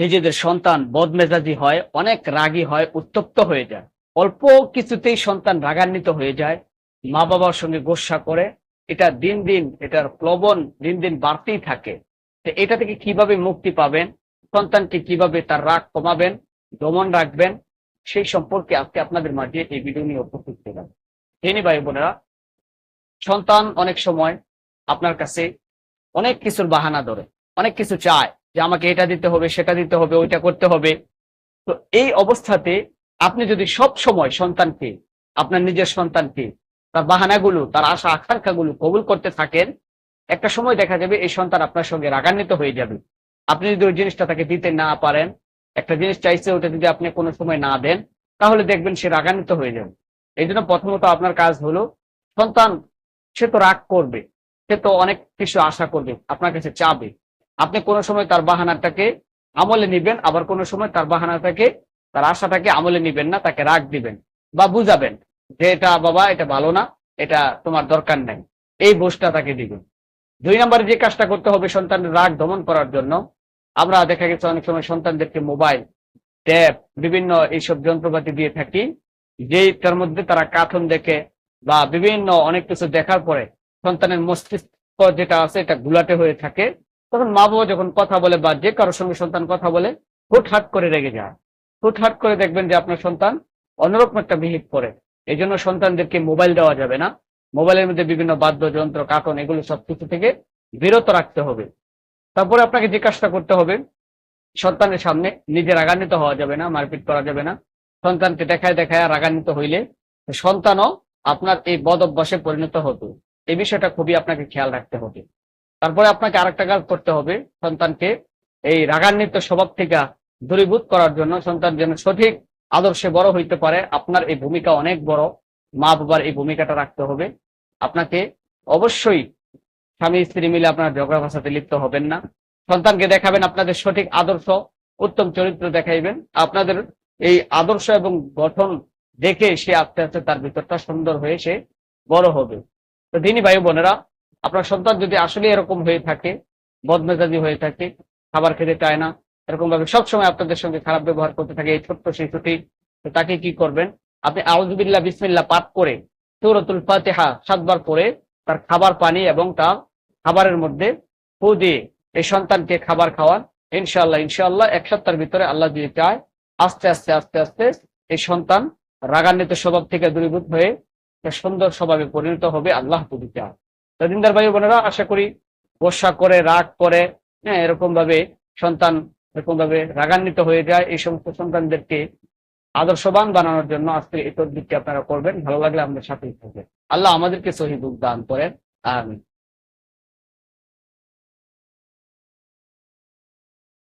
নিজেদের সন্তান বদমেজাজি হয়, অনেক রাগী হয়, উত্তপ্ত হয়ে যায়। অল্প কিছুতেই সন্তান রাগান্বিত হয়ে যায় মা বাবার সঙ্গে গোসা করে, এটা দিন দিন, এটার প্লবন দিন দিন বাড়তেই থাকে। এটা থেকে কীভাবে মুক্তি পাবেন, সন্তানকে কীভাবে তার রাগ কমাবেন, দমন রাখবেন, সেই সম্পর্কে আজকে আপনাদের মাঝে এই ভিডিও নিয়ে উপস্থিত ছিলাম। জেনি ভাই বোনেরা, সন্তান অনেক সময় আপনার কাছে অনেক কিছুর বাহানা ধরে, অনেক কিছু চায় যে আমাকে এটা দিতে হবে, সেটা দিতে হবে, ওইটা করতে হবে। তো এই অবস্থাতে আপনি যদি সব সময় সন্তানকে, আপনার নিজের সন্তানকে, তার বাহানাগুলো, তার আশা আকাঙ্ক্ষাগুলো কবুল করতে থাকেন, একটা সময় দেখা যাবে এই সন্তান আপনার সঙ্গে রাগান্বিত হয়ে যাবে। আপনি যদি ওই জিনিসটা তাকে দিতে না পারেন, একটা জিনিস চাইছে, ওটা যদি আপনি কোনো সময় না দেন, তাহলে দেখবেন সে রাগান্বিত হয়ে যাবে। এই জন্য প্রথমত আপনার কাজ হলো, সন্তান, সে তো রাগ করবে, সে তো অনেক কিছু আশা করবে, আপনার কাছে চাবে। আপনি কোনো সময় তার বাহানাটাকে আমলে নিবেন, আবার কোনো সময় তার বাহানাটাকে, তার আশাটাকে আমলে নিবেন না, তাকে রাগ দিবেন বা বুঝাবেন যে এটা বাবা, এটা ভালো না, এটা তোমার দরকার নেই। এই বোঝটা তাকে দিবেন। দুই নম্বরে যে কাজটা করতে হবে সন্তানের রাগ দমন করার জন্য, আমরা দেখা গেছে অনেক সময় সন্তানদেরকে মোবাইল, ট্যাব, বিভিন্ন এইসব যন্ত্রপাতি দিয়ে থাকি, যেই তার মধ্যে তারা কার্টুন দেখে বা বিভিন্ন অনেক কিছু দেখার পরে সন্তানের মস্তিষ্ক যেটা আছে এটা গুলাটে হয়ে থাকে। তখন মা বাবা যখন কথা বলে বা যে কারোর সঙ্গে সন্তান কথা বলে, হুটহাট করে রেগে যায়। হুটহাট করে দেখবেন যে আপনার সন্তান অন্যরকম একটা বিহিত করে এই জন্য সন্তানদেরকে মোবাইল দেওয়া যাবে না। মোবাইলের মধ্যে বিভিন্ন বাদ্যযন্ত্র কার্টুন এগুলো সব কিছু থেকে বিরত রাখতে হবে। তারপরে আপনাকে কাজটা করতে হবে, সন্তানের সামনে নিজে রাগান্বিত হওয়া যাবে না, মারপিট করা যাবে না। সন্তানকে দেখায় দেখায় রাগান্বিত হইলে সন্তানও আপনার এই বদ অভ্যাসে পরিণত হতো এই বিষয়টা খুবই আপনাকে খেয়াল রাখতে হবে। তারপরে আপনাকে আরেকটা কাজ করতে হবে সন্তানকে এই রাগান্বিত স্বভাব থেকে দূরীভূত করার জন্য সন্তান যেন সঠিক আদর্শে বড় হইতে পারে। আপনার এই ভূমিকা অনেক বড়। মা বাবার এই ভূমিকাটা রাখতে হবে। আপনাকে অবশ্যই স্বামী স্ত্রী মিলে আপনার ঝগড়া ভাষাতে লিপ্ত হবেন না। সন্তানকে দেখাবেন, আপনাদের সঠিক আদর্শ, উত্তম চরিত্র দেখাইবেন। আপনাদের এই আদর্শ এবং গঠন দেখে সে আস্তে আস্তে তার ভিতরটা সুন্দর হয়ে সে বড় হবে। তো দিনী ভাই বোনেরা আপনার সন্তান যদি আসলে এরকম হয়ে থাকে, বদমেজাজি হয়ে থাকে, খাবার খেতে চায় না এরকম ভাবে সবসময় আপনাদের সঙ্গে খারাপ ব্যবহার করতে থাকে এই ছোট্ট শিশুটি তো তাকে কি করবেন? আপনি আউজুবিল্লাহ বিসমিল্লাহ পাঠ করে সৌরতুল ফাতেহা সাতবার পরে তার খাবার পানি এবং তার খাবারের মধ্যে ফু দিয়ে এই সন্তানকে খাবার খাওয়ান। ইনশাল্লাহ ইনশাল্লাহ এক সপ্তাহের ভিতরে আল্লাহ যদি চায়, আস্তে আস্তে আস্তে আস্তে এই সন্তান রাগান্বিত স্বভাব থেকে দূরীভূত হয়ে সুন্দর স্বভাবে পরিণত হবে আল্লাহ যদি চায়। তো দিনদার ভাই বোনেরা, আশা করি বর্ষা করে, রাগ করে হ্যাঁ এরকম ভাবে সন্তান এরকম ভাবে রাগান্বিত হয়ে যায়। এই সমস্ত সন্তানদেরকে আদর্শবান বানানোর জন্য আজকে এই তদবিরটি আপনারা করবেন। ভালো লাগলে আমাদের সাথেই থাকবেন। আল্লাহ আমাদেরকে সহিদ দান করেন। আমিন।